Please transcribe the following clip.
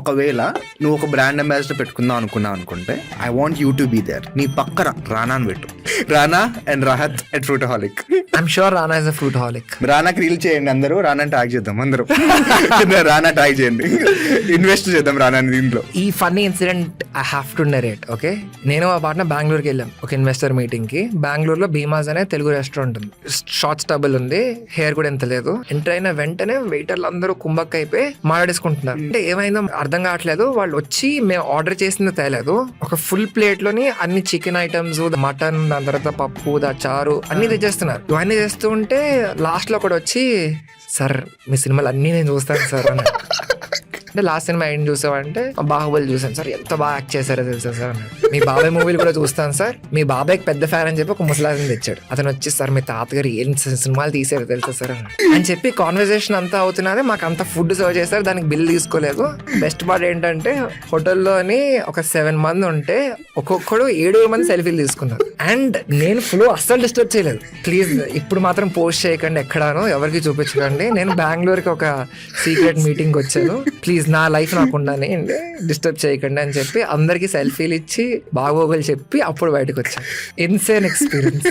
ఒకవేళ నువ్వు ఒక బ్రాండ్ అంబాసిడర్ పెట్టుకుందాం అనుకున్నావు అనుకుంటే I want you to be there నీ పక్కన రానా అని పెట్టు. Rana and Rahat at fruitaholic I'm sure Rana is a fruitaholic రానాకి reel చేయండి అందరూ రానా ట్యాగ్ చేద్దాం అందరూ. రానా ట్యాగ్ చేయండి. ఇన్వెస్ట్ చేద్దాం రానాని దీంట్లో. ఈ funny incident I have to narrate okay నేను ఆ పాటన బెంగళూరుకి వెళ్ళాం ఒక ఇన్వెస్టర్ మీటింగ్కి. బెంగళూరులో భీమాస్ అనే తెలుగు రెస్టారెంట్ ఉంది. షార్ట్ స్టబుల్ ఉంది హెయిర్ కూడా ఎంత లేదు. ఎంటర్ అయిన వెంటనే వెయిటర్లు అందరూ కుంభక్ అయిపోయి మాట్లాడేసుకుంటున్నారు. అంటే ఏమైందో అర్థం కావట్లేదు. వాళ్ళు వచ్చి మేము ఆర్డర్ చేసింది తేలేదు. ఒక ఫుల్ ప్లేట్లోని అన్ని చికెన్ ఐటమ్స్ మటన్ దాని తర్వాత పప్పు దా చారు అన్ని తెచ్చేస్తున్నారు. ఇవన్నీ చేస్తూ ఉంటే లాస్ట్లో ఒకటి వచ్చి సార్ మీ సినిమాలు అన్నీ నేను చూస్తాను సార్ అని అంటే లాస్ట్ సినిమా ఏం చూసావంటే బాహుబలి చూసాను సార్. ఎంత బాగా యాక్ట్ చేశారో తెలుసా సార్ మీ బాబాయ్ మూవీలు కూడా చూస్తాను సార్. మీ బాబాయ్కి పెద్ద ఫ్యాన్ అని చెప్పి ఒక ముసలాజన్ తెచ్చాడు. అతను వచ్చి సార్ మీ తాతగారు ఏం సినిమాలు తీసారు తెలుసా సార్ అని చెప్పి కాన్వర్సేషన్ అంతా అవుతున్నది మాకు అంత ఫుడ్ సర్వ్ చేశారు. దానికి బిల్ తీసుకోలేదు. బెస్ట్ పార్ట్ ఏంటంటే హోటల్లోని ఒక సెవెన్ మంది ఉంటే ఒక్కొక్కడు ఏడు మంది సెల్ఫీలు తీసుకున్నారు. అండ్ నేను ఫ్లో అస్సలు డిస్టర్బ్ చేయలేదు. ప్లీజ్ ఇప్పుడు మాత్రం పోస్ట్ చేయకండి ఎక్కడానో ఎవరికి చూపించకండి. నేను బెంగళూరుకి ఒక సీక్రెట్ మీటింగ్ వచ్చాను. ప్లీజ్ నా లైఫ్ నాకు ఉండని డిస్టర్బ్ చేయకండి అని చెప్పి అందరికి సెల్ఫీలు ఇచ్చి బాగోగులు చెప్పి అప్పుడు బయటకు వచ్చాను ఇన్సేన్ ఎక్స్పీరియన్స్